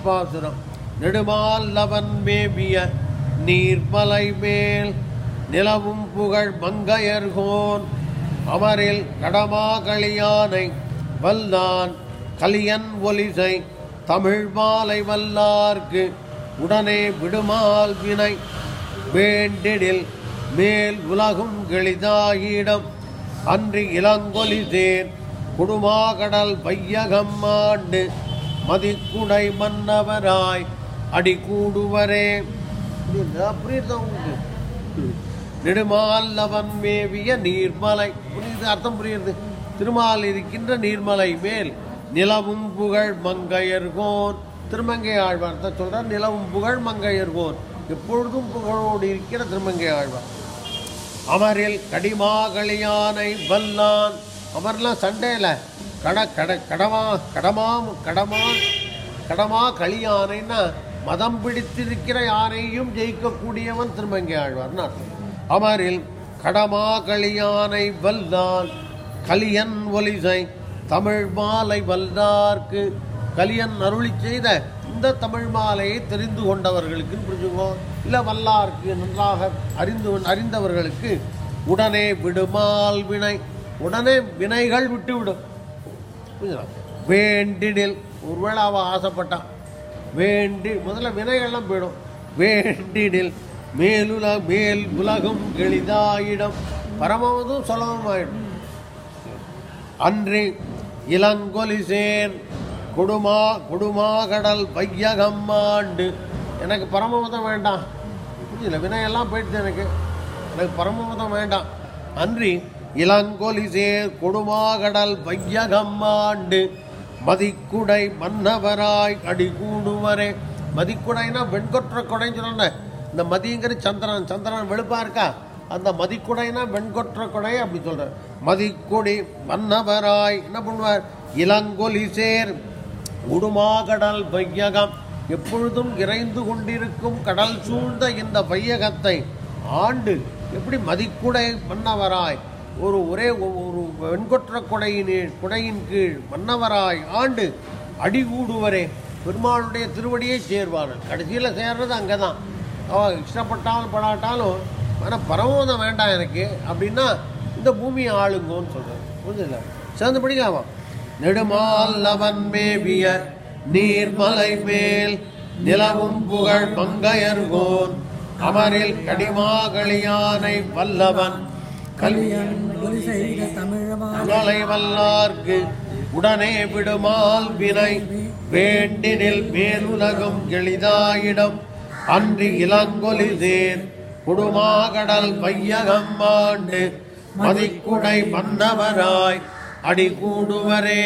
திருப்பாசுரம் நெடுமால் eleven மேவிய நீர்மலை மேல் நிலவும் புகழ் மங்கையர்கோன். அமரில் கடமாகளியானை வல்லான் கலியன் ஒலிசை தமிழ் மாலை வல்லார்க்கு உடனே விடுமால் வினை. வேண்டிடில் மேல் உலகும் கெளிதாயிடம் அன்றி இளங்கொலி தேர் குடுமாகடல் பையகம் ஆண்டு மதிக்குடை மன்னவராய் அடி கூடுவரே புரியுதா? உங்களுக்கு? நெடுமால்லவன் மேவிய நீர்மலை. புரியுது? அர்த்தம் புரியுது. திருமால் இருக்கின்ற நீர்மலை மேல் நிலவும் புகழ் மங்கையர்கோன். திருமங்கை ஆழ்வார் தான் சொல்றார் நிலவும் புகழ் மங்கையர்கோன். எப்பொழுதும் புகழோடு இருக்கிற திருமங்கை ஆழ்வார். அமரில் கடிமாகளியானை வல்லான் அமர்லாம் சண்டையில். கட கட கடமா கடமா கடமா கடமா களியானைன்னா மதம் பிடித்திருக்கிற யானையும் ஜெயிக்கக்கூடியவன் திருமங்கை ஆழ்வார்னு அர்த்தம் அமரில் கடமா களியானை வல்லான் கலியன் ஒலிசை தமிழ் மாலை வல்லார்க்கு. கலியன் அருளி செய்த இந்த தமிழ் மாலையை தெரிந்து கொண்டவர்களுக்கு புரிஞ்சுக்கோ இல்லை வல்லார்க்கு நன்றாக அறிந்து அறிந்தவர்களுக்கு உடனே விடுமால் வினை உடனே வினைகள் விட்டுவிடும். புரியுதா? வேண்டிடில். ஒருவேளை அவன் ஆசைப்பட்டான் வேண்டி முதல்ல வினைகள்லாம் போயிடும். வேண்டிடில். மேலுல மேல் உலகம் எளிதாயிடம். பரமவதும் சுலபமாயிடும் அன்றி இளங்கொலிசேன் குடுமா குடுமாகடல் கடல் பையகம்மாண்டு எனக்கு பரமபதம் வேண்டாம். புரியல வினையெல்லாம் போயிடுச்சு எனக்கு. எனக்கு பரமபதம் வேண்டாம். அன்றி இளங்கொலிசேர் கொடுமாகடல் வையகம்மாண்டு ஆண்டு. மதிக்குடை மன்னவராய் அடி கூடுவரே. மதிக்குடைனா வெண்கொற்ற கொடைன்னு சொன்னேன் இந்த மதியங்கிற சந்திரன் சந்திரன் வெளுப்பா இருக்கா? அந்த மதிக்குடைனா வெண்கொற்ற கொடை அப்படி சொல்கிறார் மதிக்குடி மன்னவராய் என்ன பண்ணுவார்? இளங்கொலி சேர் உடுமாகடல் பையகம் எப்பொழுதும் இறைந்து கொண்டிருக்கும் கடல் சூழ்ந்த இந்த பையகத்தை ஆண்டு. எப்படி? மதிக்குடை மன்னவராய். ஒரு ஒரே ஒரு வெண்கொற்ற கொடையின் குடையின் கீழ் மன்னவராய் ஆண்டு அடிகூடுவரே. பெருமாளுடைய திருவடியை சேர்வார்கள். கடைசியில் சேர்றது அங்கே தான் அவன் இஷ்டப்பட்டாலும் படாட்டாலும் ஆனால் பரமோதம் வேண்டாம் எனக்கு அப்படின்னா இந்த பூமியை ஆளுங்கோன்னு சொல்கிறார் புரிஞ்சுல சேர்ந்து படிக்கலாமா? நெடுமால்லவன் மேவிய நீர்மலை மேல் நிலவும் புகழ் மங்கையர்கோன் அமரில் கடிமாகளியானை வல்லவன். கல்வியன் வல்லார்க்கு உடனே விடுமால் வினை. வேண்டினில் மேலுலகம் எளிதாயிடம். அன்று இளங்கொலி தேர் குடுமாகடல் பையகம் ஆண்டு. மதிக்குடை மன்னவராய் அடி கூடுவரே